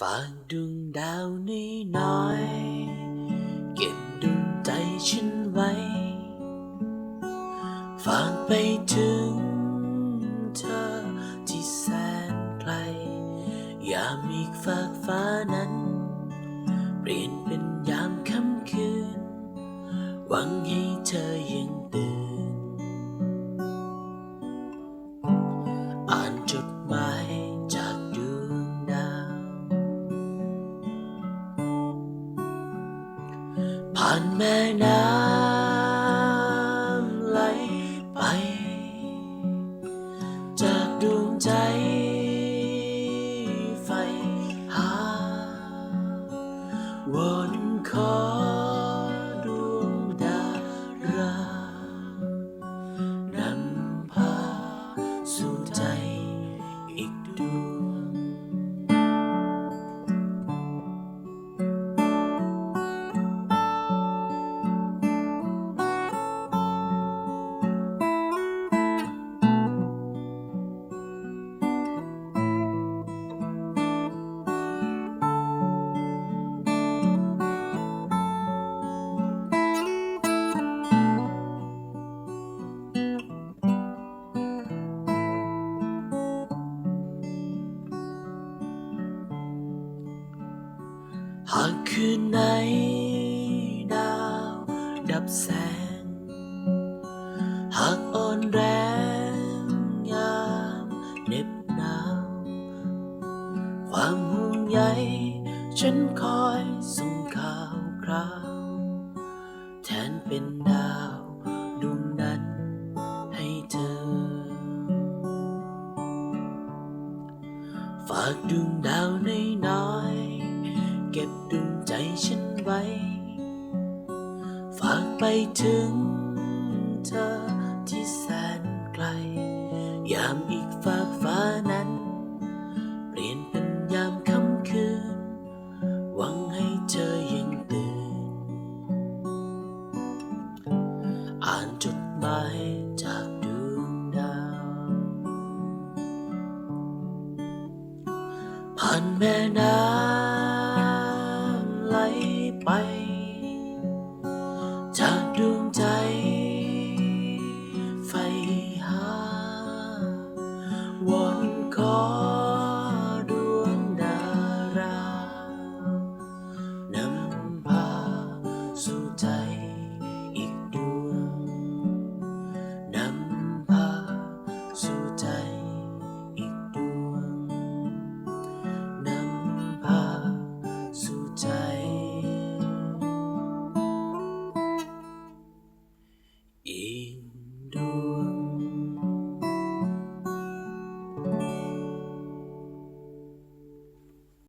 ฝากดวงดาวน้อยน้อย เก็บดวงใจฉันไว้ ฝากไปถึงเธอที่แสนไกลยามอีกฝากฟ้านั้น เปลี่ยนเป็นยามค่ำคืน หวังให้เธอยัง ผ่านแม่น้ำไหลไป จากดวงใจไฟหาวนขอ หากคืนไหนดาว ดับแสง หากอ่อนแรงยามเหน็บหนาว ความห่วงใยฉันคอยส่งข่าวคราว แทนเป็นดาวดวงนั้นให้เธอ ฝากดวงดาวน้อย ฝากไปถึงเธอที่แสนไกล ยามอีกฝากฟ้านั้น เปลี่ยนเป็นยามค่ำคืน หวังให้เธอยังตื่น อ่านจดหมายจากดวงดาว ผ่านแม่น้ำ